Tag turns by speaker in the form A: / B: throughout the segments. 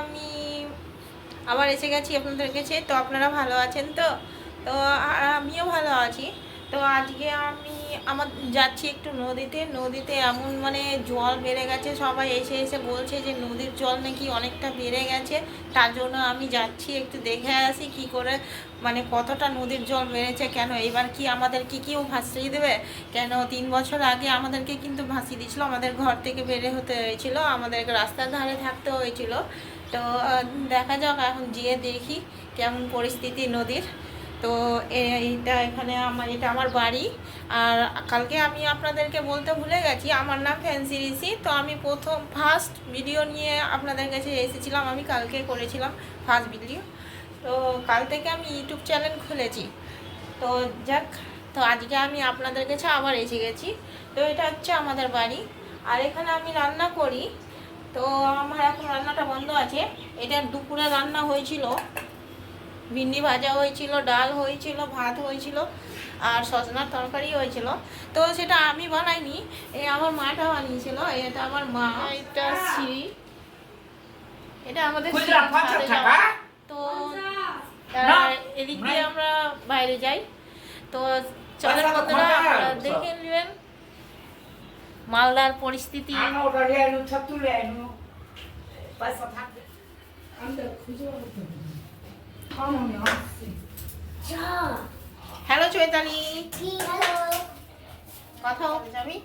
A: আমি আবার এসে গেছি আপনাদের কাছে। তো আপনারা ভালো আছেন তো? তো আমিও ভালো আছি। তো আজকে আমি আমার যাচ্ছি একটু নদীতে নদীতে এমন মানে জল বেড়ে গেছে, সবাই এসে এসে বলছে যে নদীর জল নাকি অনেকটা বেড়ে গেছে, তার জন্য আমি যাচ্ছি, একটু দেখে আসি কি করে মানে কতটা নদীর জল বেড়েছে, কেন এবার কি আমাদের কি কেউ ভাসিয়ে দেবে? কেন তিন বছর আগে আমাদেরকে কিন্তু ভাসিয়ে দিয়েছিল, আমাদের ঘর থেকে বেড়ে হতে হয়েছিল, আমাদেরকে রাস্তার ধারে থাকতে হয়েছিল। তো দেখা যাক, এখন গিয়ে দেখি কেমন পরিস্থিতি নদীর। তো এইটা এখানে আমার, এটা আমার বাড়ি। আর কালকে আমি আপনাদেরকে বলতে ভুলে গেছি, আমার নাম ফ্যান্সি ঋষি। তো আমি প্রথম ফার্স্ট ভিডিও নিয়ে আপনাদের কাছে এসেছিলাম, আমি কালকে করেছিলাম ফার্স্ট ভিডিও তো কাল থেকে আমি ইউটিউব চ্যানেল খুলেছি। তো যাক, তো আজকে আমি আপনাদের কাছে আবার এসে গেছি। তো এটা হচ্ছে আমাদের বাড়ি। আর এখানে আমি রান্না করি। তো আমার এখন রান্নাটা বন্ধ আছে। এটা দুপুরে রান্না হয়েছিল। ভিন্ডি ভাজা হয়েছিল ডাল হয়েছিল ভাত হয়েছিল আর সজনার তরকারি হয়েছিল। তো সেটা আমি বানাইনি এই আমার মাটা বানিয়েছিল এটা আমার মা। এটা সিঁড়ি। এটা আমাদের? যাওয়া। তো এদিক দিয়ে আমরা বাইরে যাই। তো চলেন
B: পয়সা
A: বন্ধুরা। দেখে নেবেন মালদার পরিস্থিতি।
B: পয়সা থাকবে
A: হ্যালো চৈতালি।
C: হ্যালো
A: কথা বলতে যাবি?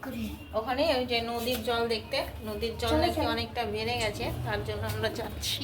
A: ওখানে ওই যে নদীর জল দেখতে নদীর জল নাকি অনেকটা বেড়ে গেছে তার জন্য আমরা যাচ্ছি।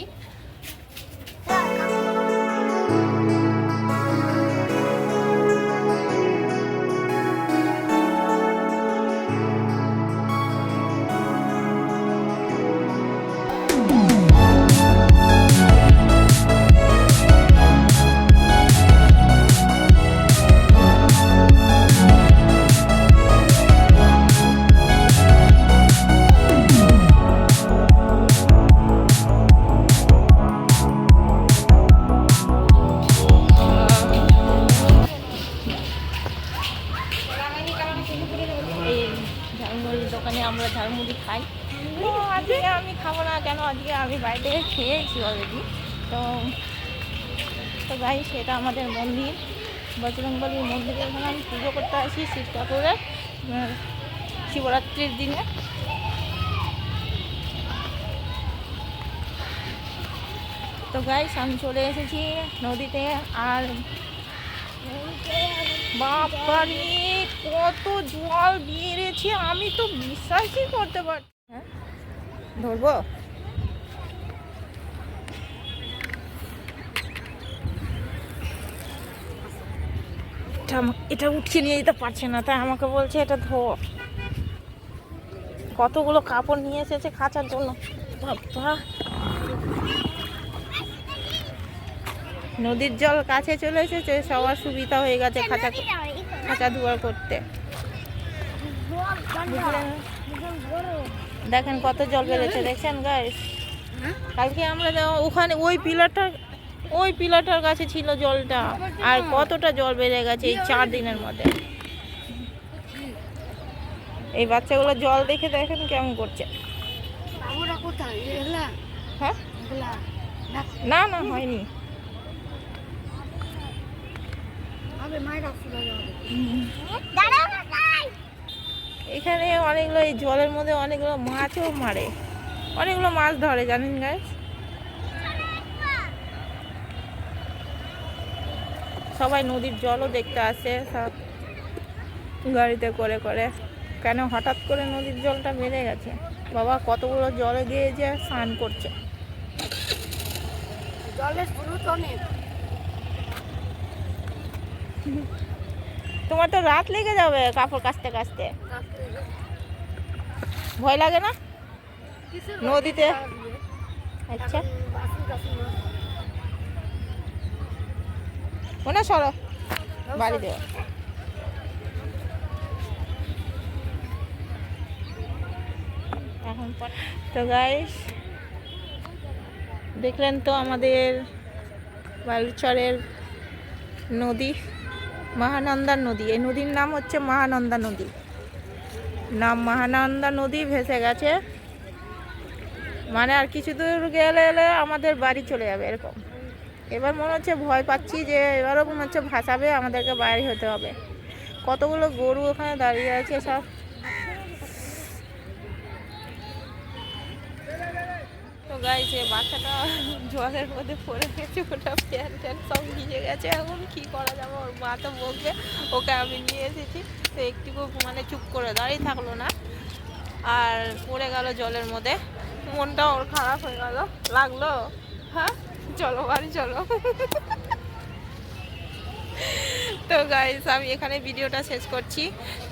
A: ঝালমুড়ির দোকানে আমরা ঝালমুড়ি খাই। আজকে আমি খাব না কেন? আজকে আমি বাড়িতে খেয়েছি অলরেডি তো তো গাই সেটা আমাদের মন্দির। বজরংবলীর মন্দিরে এখানে আমি পুজো করতে আসি শিব ঠাকুরের শিবরাত্রির দিনে। তো গাইস আমি চলে এসেছি নদীতে, আর বাবারে কত জল বেড়েছে, আমি তো বিশ্বাসই করতে পারছি হ্যাঁ? ধরবো? এটা উঠিয়ে নিয়ে যেতে পারছে না, তাই আমাকে বলছে এটা ধর কতগুলো কাপড় নিয়ে এসেছে খাঁচার জন্য। বাবা। নদীর জল কাছে চলে এসেছে সবার সুবিধা হয়ে গেছে খাঁচা খাঁচা ধোয়া করতে। দেখেন কত জল বেড়েছে দেখছেন গাইস কালকে আমরা ওখানে ওই পিলারটার ওই পিলারটার কাছে ছিল জলটা আর কতটা জল বেড়ে গেছে এই চার দিনের মধ্যে। এই বাচ্চাগুলো জল দেখে দেখেন কেমন করছে। হ্যাঁ? না না হয়নি
C: হবে মায়েরা ফুলা যাবে দাঁড়াও না তাই
A: এখানে অনেকগুলো এই জলের মধ্যে অনেকগুলো মাছও মারে। অনেকগুলো মাছ ধরে জানেন গাইস সবাই নদীর জলও দেখতে আসে সব গাড়িতে করে করে। কেন হঠাৎ করে নদীর জলটা বেড়ে গেছে? বাবা কতগুলো জলে গিয়ে যে স্নান করছে।
C: জলের স্রোত অনেক।
A: তোমার তো রাত লেগে যাবে কাপড় কাচতে কাচতে। ভয় লাগে না? নদীতে? আচ্ছা। মনে সরো, বাড়ি দেওয়া এখন তো গাইস দেখলেন তো আমাদের বালুচরের নদী। মহানন্দা নদী। এই নদীর নাম হচ্ছে মহানন্দা নদী। নাম মহানন্দা নদী ভেসে গেছে। মানে আর কিছু দূর গেলে এলে আমাদের বাড়ি চলে যাবে এরকম। এবার মনে হচ্ছে ভয় পাচ্ছি যে এবারও মনে হচ্ছে ভাসাবে, আমাদেরকে বাইরে হতে হবে। কতগুলো গরু ওখানে দাঁড়িয়ে আছে সব। তো গাইছে যে বাচ্চাটা জলের মধ্যে পড়ে গেছে, ওটা প্যান ট্যান সব ভিজে গেছে। এখন কি করা যাবে? ওর মা তো বকবে, ওকে আমি নিয়ে এসেছি। তো একটু মানে চুপ করে দাঁড়িয়ে থাকল না। আর পড়ে গেল জলের মধ্যে। মনটা ওর খারাপ হয়ে গেল। লাগল? হ্যাঁ? চলো বাড়ি চলো। তো গাইস আমি এখানে ভিডিওটা শেষ করছি।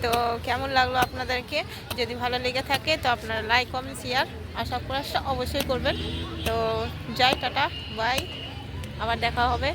A: তো কেমন লাগল আপনাদেরকে? যদি ভালো লেগে থাকে, তো আপনারা লাইক কমেন্ট শেয়ার আশা করাটা অবশ্যই করবেন। তো যাই, টাটা বাই আবার দেখা হবে।